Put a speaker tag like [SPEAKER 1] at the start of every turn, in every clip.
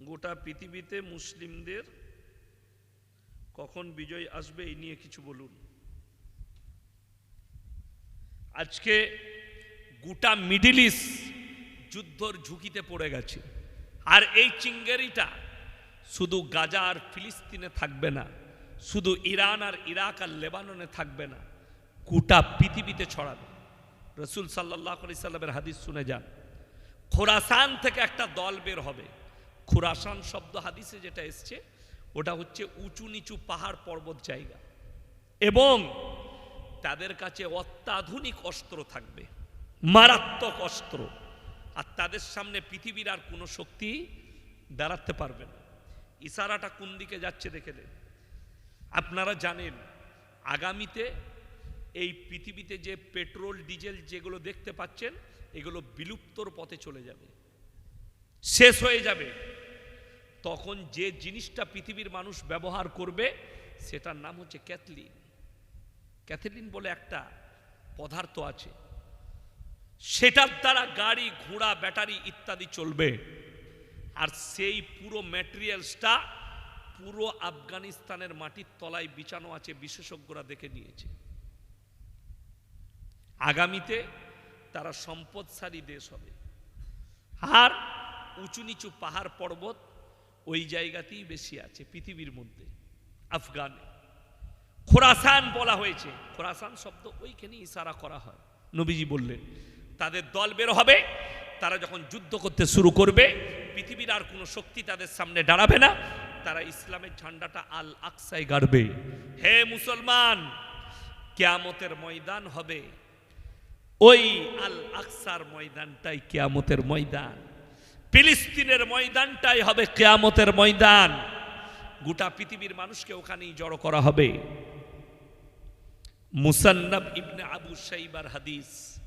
[SPEAKER 1] গোটা পৃথিবীতে মুসলিমদের কখন বিজয় আসবে এই নিয়ে কিছু বলুন। আজকে গোটা মিডিল ইস্ট যুদ্ধর ঝুঁকিতে পড়ে গেছে। আর এই চিঙ্গেরিটা শুধু গাজা আর ফিলিস্তিনে থাকবে না, শুধু ইরান আর ইরাক আর লেবাননে থাকবে না, গোটা পৃথিবীতে ছড়াবে। রসুল সাল্লাহ আলি সাল্লামের হাদিস শুনে যান। খোরাসান থেকে একটা দল বের হবে। খোরাসান শব্দ হাদিসে যেটা এসছে, ওটা হচ্ছে উঁচু নিচু পাহাড় পর্বত জায়গা। এবং তাদের কাছে অত্যাধুনিক অস্ত্র থাকবে, মারাত্মক অস্ত্র। আর তাদের সামনে পৃথিবীর আর কোনো শক্তি দাঁড়াতে পারবে না। ইশারাটা কোন দিকে যাচ্ছে দেখে নেন। আপনারা জানেন, আগামীতে এই পৃথিবীতে যে পেট্রোল, ডিজেল যেগুলো দেখতে পাচ্ছেন, এগুলো বিলুপ্তর পথে চলে যাবে। শেষ হয়ে যাবে। তখন যে জিনিসটা পৃথিবীর মানুষ ব্যবহার করবে, সেটার নাম হচ্ছে ক্যাথলিন। ক্যাথলিন বলে একটা পদার্থ আছে। সেটার দ্বারা গাড়ি, ঘোড়া, ব্যাটারি ইত্যাদি চলবে। আর সেই পুরো ম্যাটেরিয়ালসটা পুরো আফগানিস্তানের মাটির তলায় বিছানো আছে, বিশেষজ্ঞরা দেখে নিয়েছে। আগামীতে তারা সম্পদশালী দেশ হবে। আর উঁচু নিচু পাহাড় পর্বত ওই জায়গাতেই বেশি আছে, পৃথিবীর মধ্যে। আফগানে। খোরাসান বলা হয়েছে। খোরাসান শব্দ ওইখানে ইশারা করা হয়। নবীজি বললেন, তাদের দল বের হবে, তারা যখন যুদ্ধ করতে শুরু করবে, পৃথিবীর আর কোনো শক্তি তাদের সামনে দাঁড়াবে না, তারা ইসলামের ঝান্ডাটা আল আকসায় গাড়বে। হে মুসলমান, কেয়ামতের ময়দান হবে। ওই আল আকসার ময়দানটাই কেয়ামতের ময়দান। ফিলিস্তিনের ময়দানটাই হবে কেয়ামতের ময়দান। গোটা পৃথিবীর মানুষকে ওখানেই জড়ো করা হবে। মুসান্নাব ইবনে আবু সাইবার হাদিস।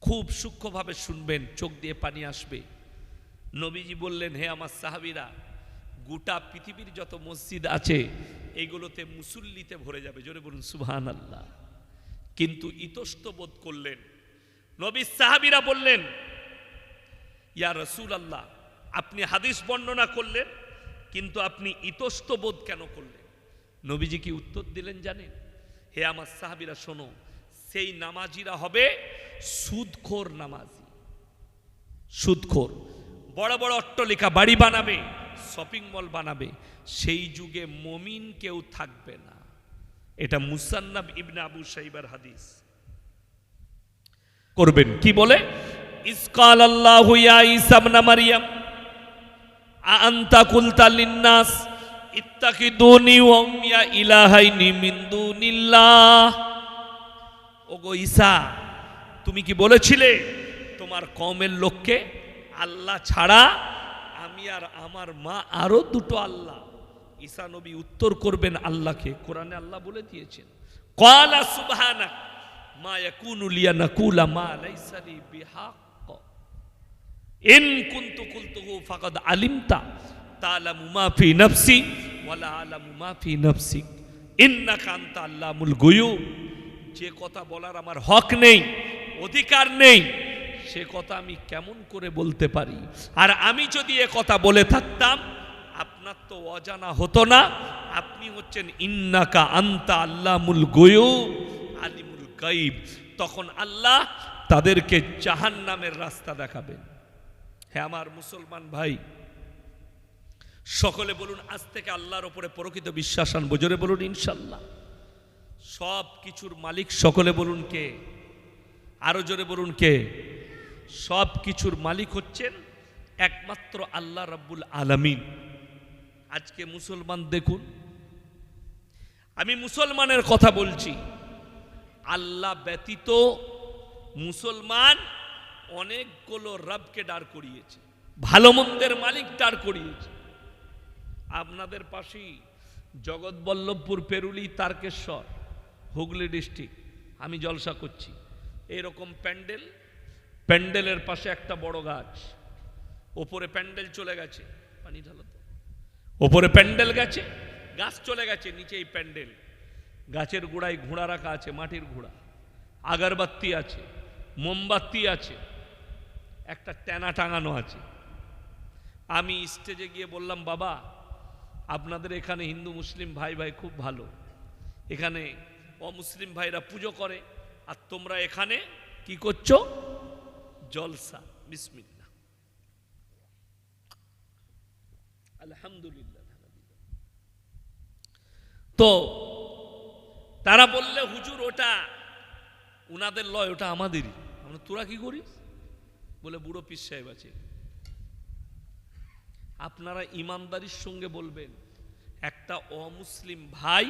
[SPEAKER 1] খুব সূক্ষ্মভাবে শুনবেন, চোখ দিয়ে পানি আসবে। নবীজি বললেন, হে আমার সাহাবিরা, গোটা পৃথিবীর যত মসজিদ আছে এইগুলোতে মুসল্লিতে ভরে যাবে। জোরে বলুন সুবহান আল্লাহ কিন্তু ইতস্ত বোধ করলেন। নবী সাহাবিরা বললেন ইয়া রসুল আল্লাহ আপনি হাদিস বর্ণনা করলেন, কিন্তু আপনি ইতস্ত বোধ কেন করলেন? নবীজি কি উত্তর দিলেন জানেন? হে আমার সাহাবিরা, শোনো, সেই নামাজিরা হবে সুদখোর নামাজি। সুদখোর। বড় বড় অট্টলিকা বাড়ি বানাবে, শপিং মল বানাবে, সেই যুগে মমিন কেউ থাকবে না। এটা মুসান্নাব ইবনে আবু সাইবার হাদিস। করবেন, কি বলে? ইসকাল আল্লাহ মারইয়াম আ আনতা কুলতা লিন্নাস, ইত্তাকিদুনি ওয়া উম্মিয়া ইলাহাইনি মিন দুনিল্লাহ। ওগো ঈসা, তুমি কি বলেছিলে, তোমার কমের লোককে আল্লাহ ছাড়া আমি আর আমার মা আরও দুটো আল্লাহ? ঈসা নবী উত্তর করবেন আল্লাহকে, কোরআনে আল্লাহ বলে দিয়েছেন কালা সুবহানাক, মা ইয়াকুনু লিয়া নাকুলা মা লাইসা লি বিহাক্ক ইন কুনতু কুলতুহু ফাকাদ আলিমতা তালামু মা ফি নাফসি ওয়ালা আলামু মা ফি নাফসিক ইন্নাকা আনতা আল্লামুল গুয়ুব যে কথা বলার আমার হক নেই, অধিকার নেই, সে কথা আমি কেমন করে বলতে পারি? আর আমি যদি এ কথা বলে থাকতাম, আপনার তো অজানা হতো না। আপনি হচ্ছেন ইন্নাকা আন্তা আল্লামুল গয়ু, আলিমুল গাইব তখন আল্লাহ তাদেরকে জাহান নামের রাস্তা দেখাবেন। হ্যাঁ আমার মুসলমান ভাই, সকলে বলুন, আজ থেকে আল্লাহর ওপরে প্রকৃত বিশ্বাস আনব। জোরে বলুন, ইনশাল্লাহ। সব কিছুর মালিক সকলে বলুন কে? আরও জোরে বলুন কে? সব কিছুর মালিক হচ্ছেন একমাত্র আল্লাহ রাব্বুল আলামিন। আজকে মুসলমান দেখুন, আমি মুসলমানের কথা বলছি। আল্লাহ ব্যতীত মুসলমান অনেকগুলো রবকে দাঁড় করিয়েছে। ভালো মন্দের মালিক দাঁড় করিয়েছে। আপনাদের পাশেই জগৎবল্লভপুর পেরুলি তারকেশ্বর হুগলি ডিস্ট্রিক্ট আমি জলসা করছি। এরকম প্যান্ডেল প্যান্ডেলের পাশে একটা বড় গাছ। ওপরে প্যান্ডেল চলে গেছে। পানি ঢালো তো। ওপরে প্যান্ডেল গেছে গাছ চলে গেছে নিচে এই প্যান্ডেল। গাছের গোড়ায় ঘোড়া রাখা আছে মাটির ঘোড়া। আগরবাতি আছে মোমবাতি আছে। একটা ট্যানা টাঙানো আছে। আমি স্টেজে গিয়ে বললাম, বাবা, আপনাদের এখানে হিন্দু, মুসলিম ভাই ভাই খুব ভালো। এখানে অমুসলিম ভাইরা পুজো করে, আর তোমরা এখানে কি করছ? জলসা। বিসমিল্লা আলহামদুলিল্লাহ। তো, তারা বললে, হুজুর, ওটা, উনাদের লয়, ওটা আমাদেরই। আমরা, তোরা কি করিস? বলে বুড়ো পিস সাহেব আছে আপনারা ইমানদারির সঙ্গে বলবেন, একটা অমুসলিম ভাই,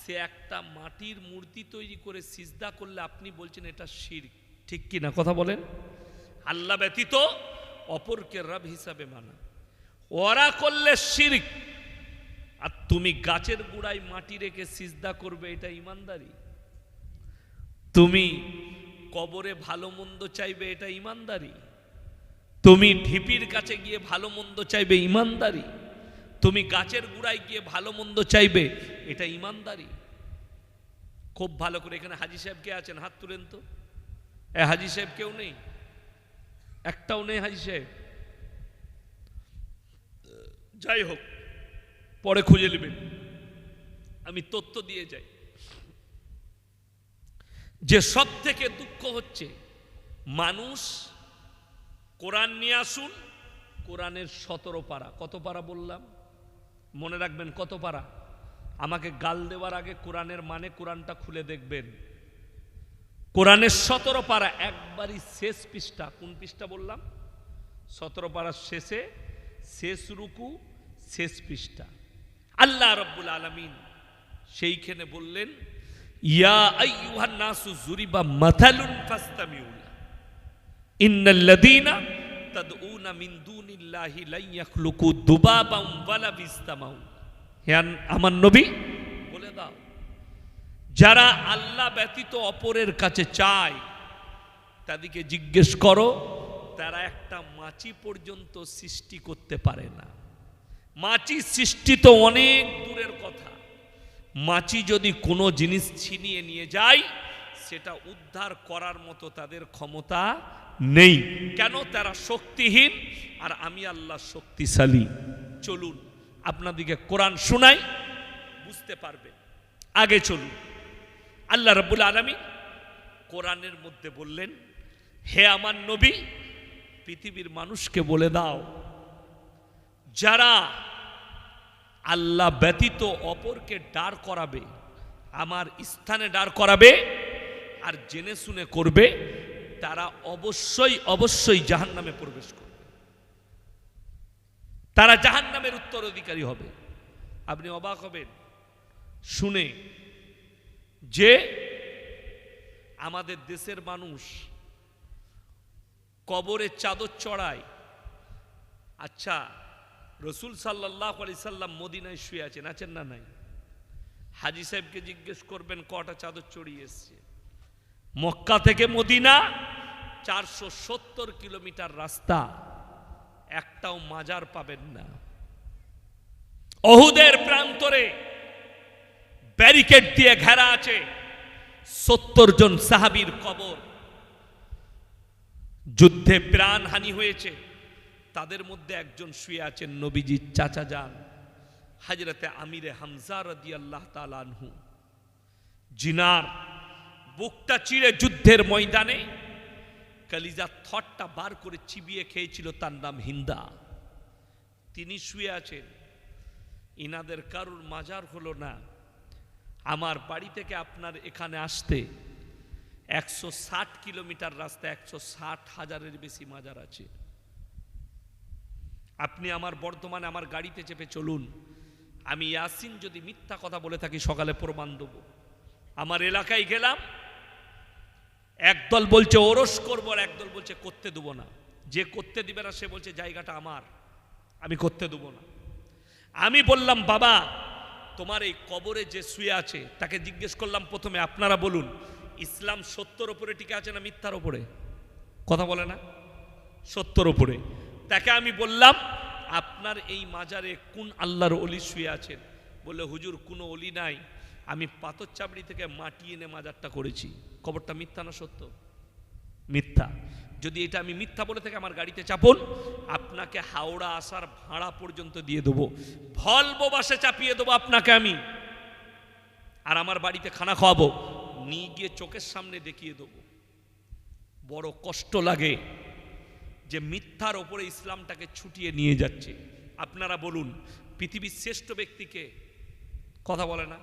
[SPEAKER 1] সে একটা মাটির মূর্তি তৈরি করে সিজদা করলে আপনি বলছেন এটা শির ঠিক কি না কথা বলেন? আল্লাহ ব্যতীত অপরকে রব হিসাবে মানা। ওরা করলে শিরক। আর তুমি গাছের গুড়ায় মাটি রেখে সিজদা করবে, এটা ইমানদারি। তুমি কবরে ভালো মন্দ চাইবে এটা ইমানদারি। তুমি ঢিপির কাছে গিয়ে ভালো মন্দ চাইবে ইমানদারি। তুমি গাছের গুড়ায় গিয়ে ভালো মন্দ চাইবে এটা ইমানদারি। খুব ভালো করে এখানে হাজি সাহেব কে আছেন? হাত তুলেন তো। এ হাজি সাহেব কেউ নেই? একটাও নেই হাজি সাহেব। যাই হোক, পরে খুঁজে নেবেন। আমি তথ্য দিয়ে যাই। যে সব থেকে দুঃখ হচ্ছে, মানুষ কোরআন নিয়ে আসুন, কোরআনের সতেরো পারা। কত পারা বললাম? মনে রাখবেন, কত পারা? আমাকে গাল দেওয়ার আগে কোরআনের মানে কোরআনটা খুলে দেখবেন। কোরআনের সতেরো পারা একবারই শেষ পৃষ্ঠা। কোন পৃষ্ঠা বললাম? সতেরো পাড়ার শেষে শেষ রুকু, শেষ পৃষ্ঠা। আল্লাহ রব্বুল আলমিন সেইখানে বললেন ইয়া মাথালুন আমার নবী, বলে দাও, যারা আল্লাহ ব্যতীত অপরের কাছে চায়, তাদেরকে জিজ্ঞেস করো, তারা একটা মাছি পর্যন্ত সৃষ্টি করতে পারে না। মাছি সৃষ্টি তো অনেক দূরের কথা। মাছি যদি কোনো জিনিস ছিনিয়ে নিয়ে যায়, সেটা উদ্ধার করার মতো তাদের ক্ষমতা নেই। কেন? তারা শক্তিহীন, আর আমি আল্লাহ শক্তিশালী। চলুন, আপনাদিকে কোরআন শোনাই, বুঝতে পারবে আগে চলুন। আল্লাহ রব্বুল আলমী কোরআনের মধ্যে বললেন, হে আমার নবী, পৃথিবীর মানুষকে বলে দাও, যারা আল্লাহ ব্যতীত অপরকে ডার করাবে, আমার স্থানে ডার করাবে আর জেনে শুনে করবে, তারা অবশ্যই অবশ্যই জাহান নামে প্রবেশ করবে। তারা জাহান নামের উত্তরাধিকারী হবে। আপনি অবাক হবেন। শুনে যে আমাদের দেশের মানুষ কবরে চাদর চড়ায় আচ্ছা রসুল সাল্লাহ আলি সাল্লাম মদিনায় শুয়ে আছেন আছেন না নাই? হাজি সাহেবকে জিজ্ঞেস করবেন, কটা চাদর চড়িয়ে এসছে? মক্কা থেকে মদিনা, চারশো সত্তর কিলোমিটার রাস্তা, একটাও মাজার পাবেন না। অহুদের প্রান্তরে ব্যারিকেড দিয়ে ঘেরা আছে সত্তর জন সাহাবীর কবর। যুদ্ধে প্রাণহানি হয়েছে। তাদের মধ্যে একজন শুয়ে আছেন নবীজির চাচা যান, হাজরতে আমিরে হামজা রদি আল্লাহ তালানহু জিনার বুকটা চিড়ে যুদ্ধের ময়দানে কালিজা থটটা বার করে চিবিয়ে খেয়েছিল, তার নাম হিন্দা। তিনি শুয়ে আছেন, ইনাদের কারুর মাজার হলো না। আমার বাড়ি থেকে আপনার এখানে আসতে একশো ষাট কিলোমিটার রাস্তা একশো হাজারের বেশি মাজার আছে। আপনি আমার বর্তমানে আমার গাড়িতে চেপে চলুন। আমি ইয়াসিন যদি মিথ্যা কথা বলে থাকি, সকালে প্রমাণ দেবো। আমার এলাকায় গেলাম। একদল বলছে, ওরস করব আর একদল বলছে, করতে দেবো না। যে করতে দিবে না, সে বলছে, জায়গাটা আমার। আমি করতে দেবো না। আমি বললাম, বাবা, তোমার এই কবরে যে শুয়ে আছে, তাকে জিজ্ঞেস করলাম প্রথমে, আপনারা বলুন, ইসলাম সত্যর ওপরে টিকে আছে না মিথ্যার ওপরে? কথা বলে না। সত্যর ওপরে। তাকে আমি বললাম, আপনার এই মাজারে কোন আল্লাহর অলি শুয়ে আছেন? বলে হুজুর, কোনো অলি নাই। আমি পাথর চাবড়ি থেকে মাটি এনে মাজারটা করেছি। খবরটা মিথ্যা না সত্য? মিথ্যা। যদি এটা আমি মিথ্যা বলে থেকে আমার গাড়িতে চাপুন, আপনাকে হাওড়া আসার ভাড়া পর্যন্ত দিয়ে দেবো। ভলবো বাসে চাপিয়ে দেবো আপনাকে আমি। আর আমার বাড়িতে খানা খাওয়াবো। নিয়ে গিয়ে চোখের সামনে দেখিয়ে দেবো। বড় কষ্ট লাগে। যে মিথ্যার ওপরে ইসলামটাকে ছুটিয়ে নিয়ে যাচ্ছে। আপনারা বলুন, পৃথিবীর শ্রেষ্ঠ ব্যক্তিকে কথা বলে না?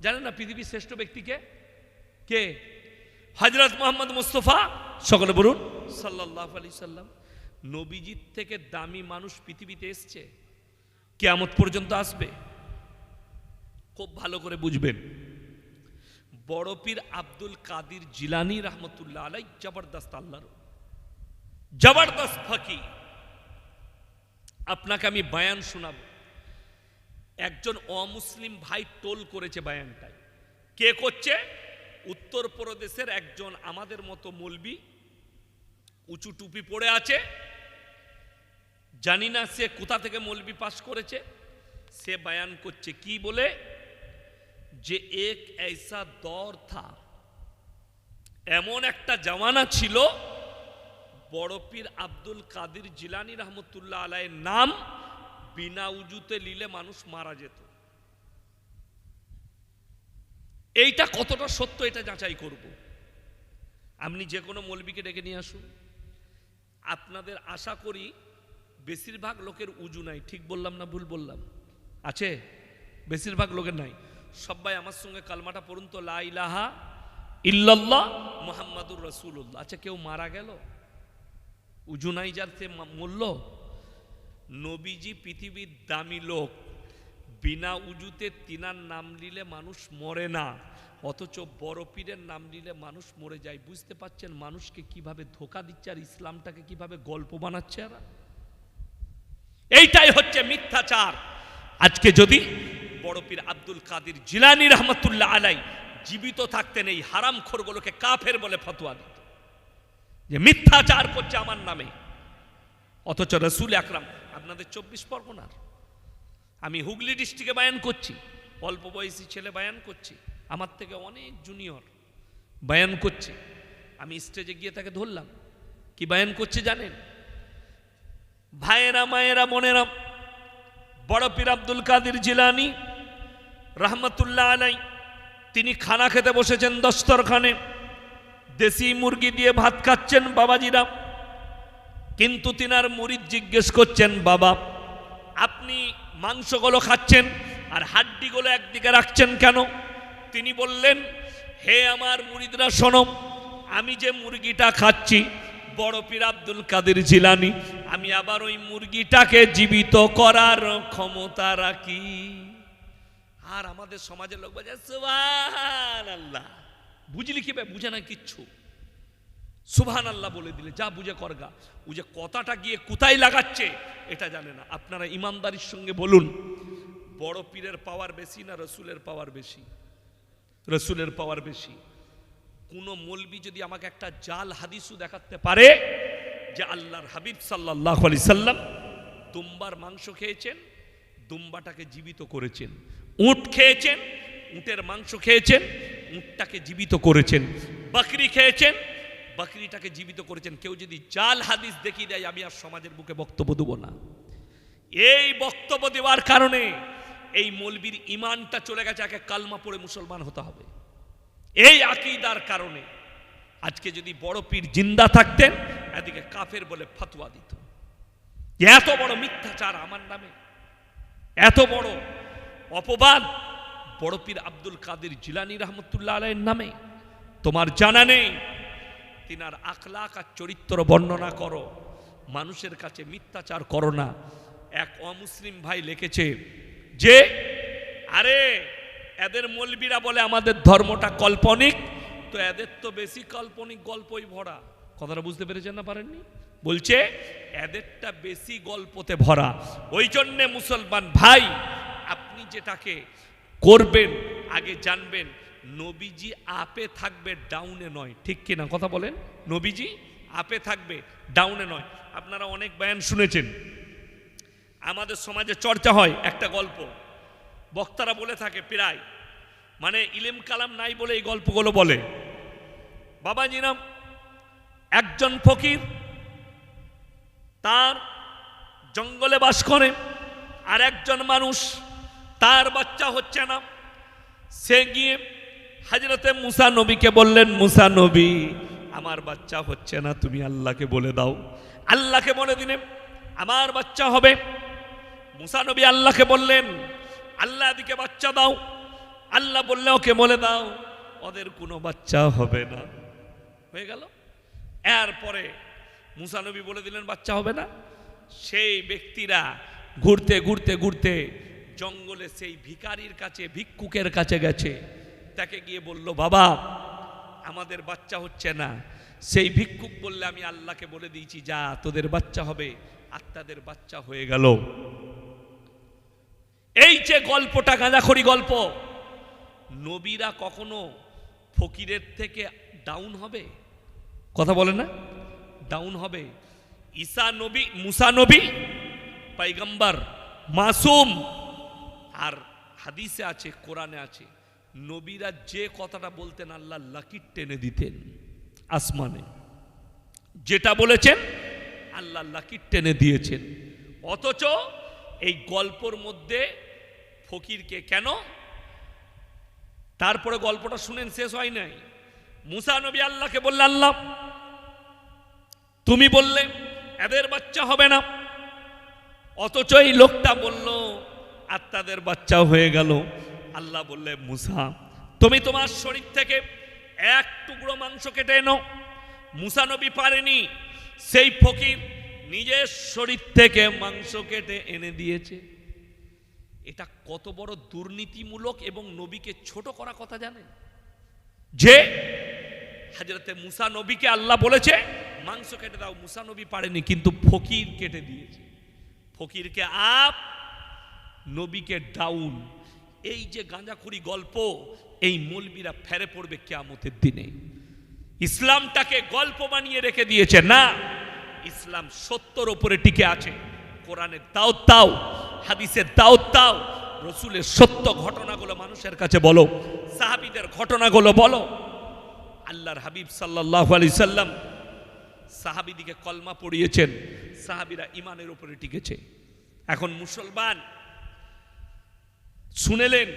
[SPEAKER 1] জানেন না পৃথিবীর শ্রেষ্ঠ ব্যক্তিকে? কে? হজরত মোহাম্মদ মুস্তফা? সকলে বলুন। সাল্লাহ আলি সাল্লাম। নবীজির থেকে দামি মানুষ পৃথিবীতে এসছে। কেয়ামত পর্যন্ত আসবে। খুব ভালো করে বুঝবেন। বড় পীর আব্দুল কাদির জিলানি রহমতুল্লাহ আলাই জবরদস্ত আল্লাহর। জবরদস্ত ফাঁকি। আপনাকে আমি বায়ান শোনাব। একজন অমুসলিম ভাই টোল করেছে বায়ানটায়। কে করছে? উত্তরপ্রদেশের একজন আমাদের মতো মলবি উঁচু টুপি পড়ে আছে। জানি না সে কোথা থেকে মলবি পাস করেছে। সে বায়ান করছে কি বলে? যে এক ऐसा দৌর থা এমন একটা জামানা ছিল বড় পীর আব্দুল কাদির জিলানি রহমতুল্লাহ আলাইয়ের নাম বিনা উজুতে নিলে মানুষ মারা যেত। এইটা কতটা সত্য এটা যাচাই করব। আপনি যে কোনো মলবিকে ডেকে নিয়ে আসুন। আপনাদের আশা করি বেশিরভাগ লোকের উজু নাই। ঠিক বললাম না ভুল বললাম? আছে? বেশিরভাগ লোকের নাই। সবাই আমার সঙ্গে কালমাটা পড়ুন তো, লা ইলাহা ইল্লাল্লাহ মোহাম্মদুর রসুল্লাহ আচ্ছা কেউ মারা গেল? উজু নাই যার সে মা- মরল নবীজি পৃথিবীর দামি লোক। বিনা উজুতে তিনার নাম নিলে মানুষ মরে না। অথচ বড় পীরের নাম নিলে মানুষ মরে যায়। বুঝতে পাচ্ছেন মানুষকে কীভাবে ধোকা দিচ্ছে আর ইসলামটাকে কীভাবে গল্প বানাচ্ছে এরা? এইটাই হচ্ছে মিথ্যাচার। আজকে যদি বড় পীর আব্দুল কাদির জিলানি রহমতুল্লাহ আলাই জীবিত থাকতেন এই হারাম খোরগুলোকে কাফের বলে ফতোয়া দিত। যে মিথ্যাচার করছে আমার নামে। অথচ রসুল আকরাম, আপনাদের চব্বিশ পরগনার, আমি হুগলি ডিস্ট্রিক্টে বায়ান করছি, অল্প বয়সী ছেলে বায়ান করছি, আমার থেকে অনেক জুনিয়র বায়ান করছে। আমি স্টেজে গিয়ে তাকে ধরলাম। কি বায়ান করছে জানেন? ভাইয়েরা, মায়েরা, বোনেরা, বড় পীর আব্দুল কাদের জিলানি, রহমতুল্লাহ আলাই তিনি খানা খেতে বসেছেন দস্তরখানে। দেশি মুরগি দিয়ে ভাত খাচ্ছেন বাবাজিরা। কিন্তু তিনার মুরিদ জিজ্ঞেস করছেন, বাবা, আপনি মাংসগুলো খাচ্ছেন আর হাড্ডিগুলো একদিকে রাখছেন কেন? তিনি বললেন, হে আমার মুরিদরা শোনো, আমি যে মুরগিটা খাচ্ছি, বড় পীর আব্দুল কাদের জিলানি, আমি আবার ওই মুরগিটাকে জীবিত করার ক্ষমতা রাখি। আর আমাদের সমাজের লোক সুবহান আল্লাহ বুঝলি কি বে? বুঝে না কিচ্ছু। সুবহান আল্লাহ বলে দিলে, যা বুঝে করগা ও যে কথাটা গিয়ে কোথায় লাগাচ্ছে, এটা জানে না। আপনারা ইমানদারির সঙ্গে বলুন, বড় পীরের পাওয়ার বেশি না রসুলের পাওয়ার বেশি? রসুলের পাওয়ার বেশি। কোন মলবি যদি আমাকে একটা জাল হাদিসু দেখাতে পারে যে আল্লাহর হাবিব সাল্লাহ আলি সাল্লাম দুম্বার মাংস খেয়েছেন, দুম্বাটাকে জীবিত করেছেন, উট খেয়েছেন, উটের মাংস খেয়েছেন উটটাকে জীবিত করেছেন। বাকরি খেয়েছেন, বাকরিটাকে জীবিত করেছেন। কেউ যদি জাল হাদিস দেখিয়ে দেয়, আমি আর সমাজের বুকে বক্তব্য দেবো না। এই বক্তব্য দেওয়ার কারণে এই মলবির ইমানটা চলে গেছে, একে কালমা পড়ে মুসলমান হতে হবে। এই আকিদার কারণে আজকে যদি বড় পীর জিন্দা থাকতেন, এদিকে কাফের বলে ফতোয়া দিত। এত বড় মিথ্যাচার আমার নামে, এত বড় অপবাদ বড় পীর আব্দুল কাদের জিলানি রহমতুল্লাহ আলাইয়ের নামে। তোমার জানা নেই, তিনার আখলাক আর চরিত্র বর্ণনা করো। মানুষের কাছে মিথ্যাচার করো না। এক অমুসলিম ভাই লিখেছে, যে, আরে, এদের মলবিরা বলে আমাদের ধর্মটা কাল্পনিক, তো এদের তো বেশি কাল্পনিক গল্পই ভরা। কথাটা বুঝতে পেরেছেন না পারেননি? বলছে, এদেরটা বেশি গল্পতে ভরা। ওই জন্যে মুসলমান ভাই, আপনি যেটাকে করবেন, আগে জানবেন, নবীজি আপে থাকবে, ডাউনে নয়। ঠিক কিনা কথা বলেন। নবীজি আপে থাকবে, ডাউনে নয়। আপনারা অনেক বয়ান শুনেছেন। আমাদের সমাজে চর্চা হয় একটা গল্প। বক্তারা বলে থাকে প্রায় মানে ইলেম কালাম নাই বলে এই গল্পগুলো বলে। বাবাজিরাম একজন ফকির, তার জঙ্গলে বাস করে, আর একজন মানুষ তার বাচ্চা হচ্ছে না। সে গিয়ে হাজরতে মুসা নবীকে বললেন, মুসা নবী, আমার বাচ্চা হচ্ছে না, তুমি আল্লাহকে বলে দাও। আল্লাহকে বলে দিলেন আমার বাচ্চা হবে। মুসা নবী আল্লাহকে বললেন, আল্লাহ দিকে বাচ্চা দাও। আল্লাহ বললে, ওকে বলে দাও, ওদের কোনো বাচ্চা হবে না। হয়ে গেল। এরপরে মুসা নবী বলে দিলেন, বাচ্চা হবে না? সেই ব্যক্তিরা ঘুরতে ঘুরতে ঘুরতে জঙ্গলে সেই ভিখারির কাছে, ভিক্ষুকের কাছে গেছে। তাকে গিয়ে বলল, বাবা, আমাদের বাচ্চা হচ্ছে না। সেই ভিক্ষুক বললে, আমি আল্লাহকে বলে দিয়েছি, যা, তোদের বাচ্চা হবে, আর তাদের বাচ্চা হয়ে গেল। এই যে গল্পটা, গাঁজাখড়ি গল্প। নবীরা কখনো ফকিরের থেকে ডাউন হবে? কথা বলে না। ডাউন হবে। ঈসা নবী, মুসা নবী, পাইগম্বর, মাসুম আর হাদিসে আছে, কোরআনে আছে, নবীরা যে কথাটা বলতেন, আল্লাহ লাকির টেনে দিতেন আসমানে। যেটা বলেছেন, আল্লাহ লাকির টেনে দিয়েছেন। অথচ এই গল্পর মধ্যে ফকিরকে কেন? তারপরে গল্পটা শুনেন, শেষ হয় নাই। মুসা নবী আল্লাহকে বললে আল্লাহ, তুমি বললে, এদের বাচ্চা হবে না। অথচ এই লোকটা বলল আর তাদের বাচ্চা হয়ে গেল। আল্লাহ বললে, মুসা, তুমি তোমার শরীর থেকে এক টুকরো মাংস কেটে এনো। মুসা নবী পারেনি, সেই ফকির নিজের শরীর থেকে মাংস কেটে এনে দিয়েছে। এটা কত বড় দুর্নীতিমূলক এবং নবীকে ছোট করা কথা জানেন? যে হাজরতে মুসা নবীকে আল্লাহ বলেছে, মাংস কেটে দাও, মুসা নবী পারেনি, কিন্তু ফকির কেটে দিয়েছে। ফকিরকে আপ নবীকে ডাউন এই যে গাঁজাখুরি গল্প, এই মলবিরা ফেরে পড়বে কেয়ামতের দিনে। ইসলামটাকে গল্প বানিয়ে রেখে দিয়েছে, না। ইসলাম সত্যর ওপরে টিকে আছে। কোরআনের দাও তাও হাদিসের দাও তাও রসুলের সত্য ঘটনাগুলো মানুষের কাছে বলো, সাহাবিদের ঘটনাগুলো বলো। আল্লাহর হাবিব সাল্লাহ আলি সাল্লাম সাহাবিদিকে কলমা পড়িয়েছেন, সাহাবিরা ইমানের ওপরে টিকেছে। এখন মুসলমান শুনেলেন,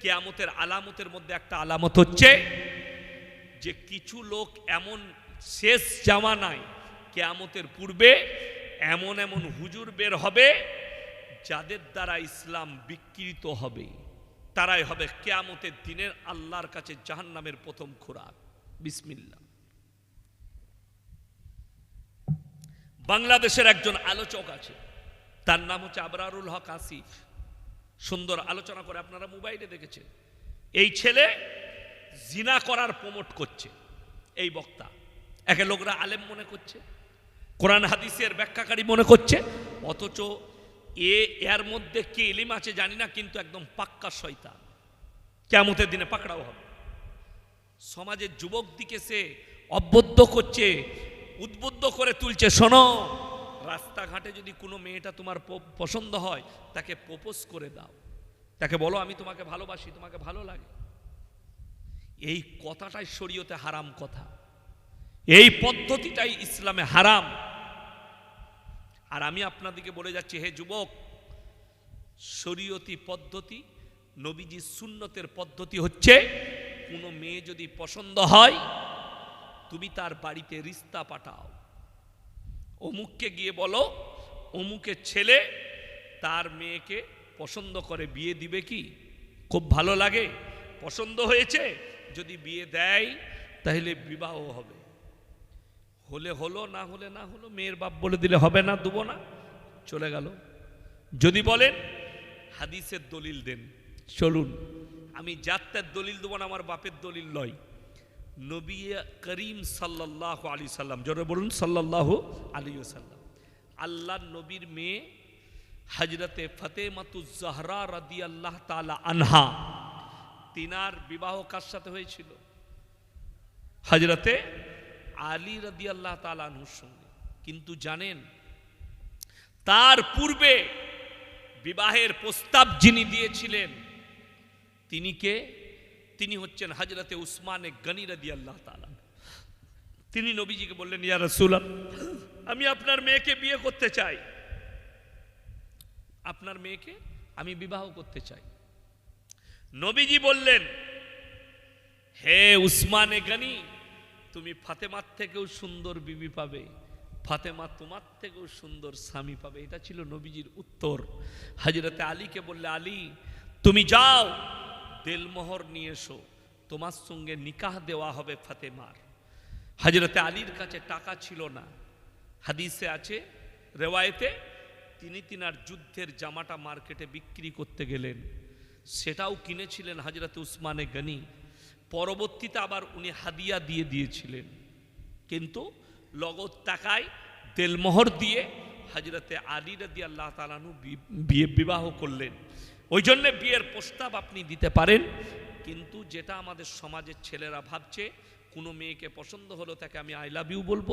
[SPEAKER 1] কেয়ামতের আলামতের মধ্যে একটা আলামত হচ্ছে যে কিছু লোক এমন শেষ জামানায় কেয়ামতের পূর্বে এমন এমন হুজুর বের হবে যাদের দ্বারা ইসলাম বিকৃত হবে। তারাই হবে কেয়ামতের দিনের আল্লাহর কাছে জাহান্নামের প্রথম খোরাক। বিসমিল্লা বাংলাদেশের একজন আলোচক আছে, তার নাম হচ্ছে আবরারুল হক আসিফ। সুন্দর আলোচনা করে আপনারা মোবাইলে দেখেছেন। এই ছেলে জিনা করার প্রমোট করছে, এই বক্তা। একে লোকরা আলেম মনে করছে, কোরআন হাদিসের ব্যাখ্যাকারী মনে করছে, অথচ এ, এর মধ্যে কি এলিম আছে জানি না, কিন্তু একদম পাক্কা শয়তান। কেমতের দিনে পাকড়াও হবে। সমাজের যুবক দিকে সে অবদ্ধ করছে, উদ্বুদ্ধ করে তুলছে, শোনো রাস্তাঘাটে যদি কোনো মেয়েটা তোমার পছন্দ হয়, তাকে প্রপোজ করে দাও। তাকে বলো, আমি তোমাকে ভালোবাসি, তোমাকে ভালো লাগে। এই কথাটাই শরীয়তে হারাম কথা। এই পদ্ধতিটাই ইসলামে হারাম। আর আমি আপনাদেরকে বলে যাচ্ছি, হে যুবক, শরীয়তি পদ্ধতি, নবীজি সুন্নতের পদ্ধতি হচ্ছে, কোনো মেয়ে যদি পছন্দ হয়, তুমি তার বাড়িতে রিস্তা পাঠাও। অমুককে গিয়ে বলো, অমুকের ছেলে তার মেয়েকে পছন্দ করে, বিয়ে দিবে কি? খুব ভালো লাগে, পছন্দ হয়েছে? যদি বিয়ে দেয়, তাহলে বিবাহ হবে। হলে হলো, না হলে না হলো, মেয়ের বাপ বলে দিলে হবে না, দেবো না, চলে গেল। যদি বলেন, হাদিসের দলিল দেন, চলুন। আমি যাত্রার দলিল দেবো না, আমার বাপের দলিল লয় নবী করিম সাল্লাহ আলী সাল্লাম। জোরে বলুন সাল্লাহ আলী সাল্লাম আল্লাহ নবীর মেয়ে হজরতে ফতেমাতুজাহরা রাদি আল্লাহ তালা আনহা, তিনার বিবাহ কার সাথে হয়েছিল? হজরতে আলী রাদি আল্লাহ তালানহুর সঙ্গে। কিন্তু জানেন, তার পূর্বে বিবাহের প্রস্তাব যিনি দিয়েছিলেন, তিনি কে? তিনি হচ্ছেন হজরতে উসমানে গনি রাদি আল্লাহ তালা তিনি নবীজিকে বললেন, ইয়া রাসূলুল্লাহ, আমি আপনার মেয়েকে বিয়ে করতে চাই। আপনার মেয়েকে আমি বিবাহ করতে চাই। নবীজি বললেন, হে উসমানে গানি, তুমি ফাতেমার থেকেও সুন্দর বিবি পাবে, ফাতেমা তোমার থেকেও সুন্দর স্বামী পাবে। এটা ছিল নবীজির উত্তর। হাজরতে আলীকে বললে, আলী, তুমি যাও দেলমোহর নিয়ে এসো। তোমার সঙ্গে নিকাহ দেওয়া হবে ফাতেমার। হাজরতে আলীর কাছে টাকা ছিল না। হাদিসে আছে, রেওয়ায়েতে তিনি তিনার যুদ্ধের জামাটা মার্কেটে বিক্রি করতে গেলেন। সেটাও কিনেছিলেন হাজরত উসমানে গনি। পরবর্তীতে আবার উনি হাদিয়া দিয়ে দিয়েছিলেন। কিন্তু লগত টাকায় তেলমোহর দিয়ে হাজরতে আলী রাদি আল্লাহ তালানু বিয়ে বিবাহ করলেন। ওই জন্যে বিয়ের প্রস্তাব আপনি দিতে পারেন, কিন্তু যেটা আমাদের সমাজের ছেলেরা ভাবছে, কোনো মেয়েকে পছন্দ হলো তাকে আমি আই লাভ ইউ বলব,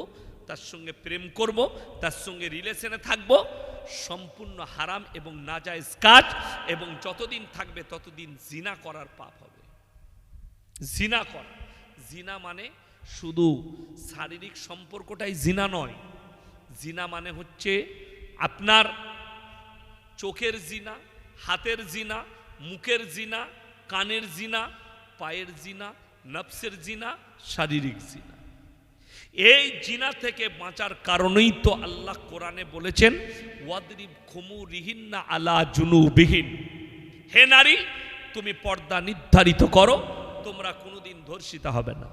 [SPEAKER 1] তার সঙ্গে প্রেম করব, তার সঙ্গে রিলেশনে থাকব, সম্পূর্ণ হারাম এবং নাজায়েজ কাজ, এবং যতদিন থাকবে ততদিন জিনা করার পাপ হবে। জিনা করা। জিনা মানে শুধু শারীরিক সম্পর্কটাই জিনা নয়। জিনা মানে হচ্ছে আপনার চোখের জিনা হাতের জিনা, মুখের জিনা, কানের জিনা, পায়ের জিনা, নফসের জিনা, শারীরিক জিনা। এই জিনা থেকে বাঁচার কারণেই তো আল্লাহ কোরআনে বলেছেন, ওয়াদরিব খুমু রিহিন্না আলা জুনুবিহীন। হে নারী, তুমি পর্দা নির্ধারিত করো, তোমরা কোনোদিন ধর্ষিতা হবে না।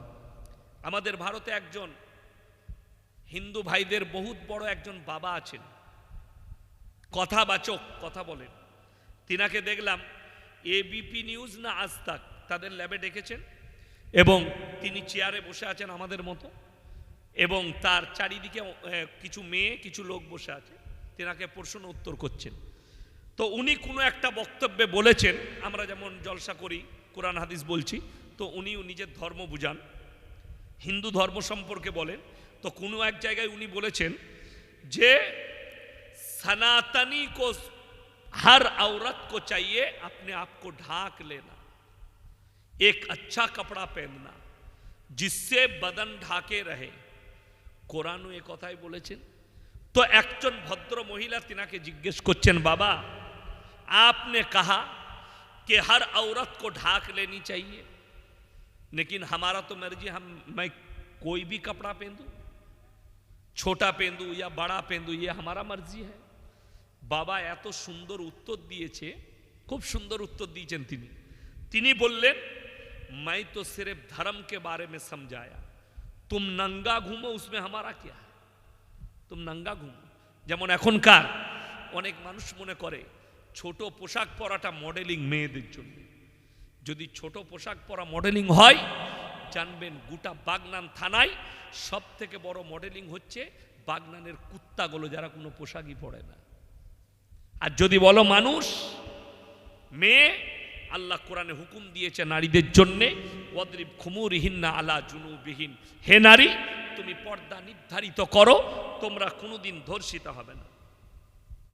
[SPEAKER 1] আমাদের ভারতে একজন হিন্দু ভাইদের বহুত বড় একজন বাবা আছেন। কথাবাচক কথা বলেন। তিনাকে দেখলাম এবিপি নিউজ না আস্তাক তাদের ল্যাবে ডেকেছেন, এবং তিনি চেয়ারে বসে আছেন আমাদের মতো, এবং তার চারিদিকে কিছু মেয়ে, কিছু লোক বসে আছে, তেনাকে প্রশ্ন উত্তর করছেন। তো উনি কোনো একটা বক্তব্যে বলেছেন, আমরা যেমন জলসা করি, কোরআন, হাদিস বলছি, তো উনি নিজের ধর্ম বুঝান, হিন্দু ধর্ম সম্পর্কে বলেন, তো কোনো এক জায়গায় উনি বলেছেন যে, সনাতনী हर औरत को चाहिए अपने आप को ढाक लेना एक अच्छा कपड़ा पहनना जिससे बदन ढाके रहे কোরআনও এ কথাই বলেছেন তো একজন ভদ্র মহিলা তিনাকে জিজ্ঞেস করছেন বাবা आपने कहा कि हर औरत को ढाक लेनी चाहिए लेकिन हमारा तो मर्जी हम मैं कोई भी कपड़ा पहन छोटा पहन या बड़ा पहन ये हमारा मर्जी है বাবা এত সুন্দর উত্তর দিয়েছে, খুব সুন্দর উত্তর দিয়েছেন তিনি। তিনি বললেন, মাই তো সিরেফ ধর্মকে বারে মে সমঝায়া। তুম নঙ্গা ঘুমো, উসমে হামারা কে তুম নঙ্গা ঘুমো। যেমন এখনকার অনেক মানুষ মনে করে, ছোট পোশাক পরাটা মডেলিং মেয়েদের জন্য। যদি ছোট পোশাক পরা মডেলিং হয়, জানবেন গোটা বাগনান থানায় সব থেকে বড় মডেলিং হচ্ছে বাগনানের কুত্তাগুলো যারা কোনো পোশাকই পরে না। আর যদি বলো মানুষ, মেয়ে, আল্লাহ কোরআনে হুকুম দিয়েছে নারীদের জন্যে, ওয়াদরিব খুমুরহীন না আলা জুনুবিহীন। হে নারী, তুমি পর্দা নির্ধারিত করো, তোমরা কোনোদিন ধর্ষিত হবে না।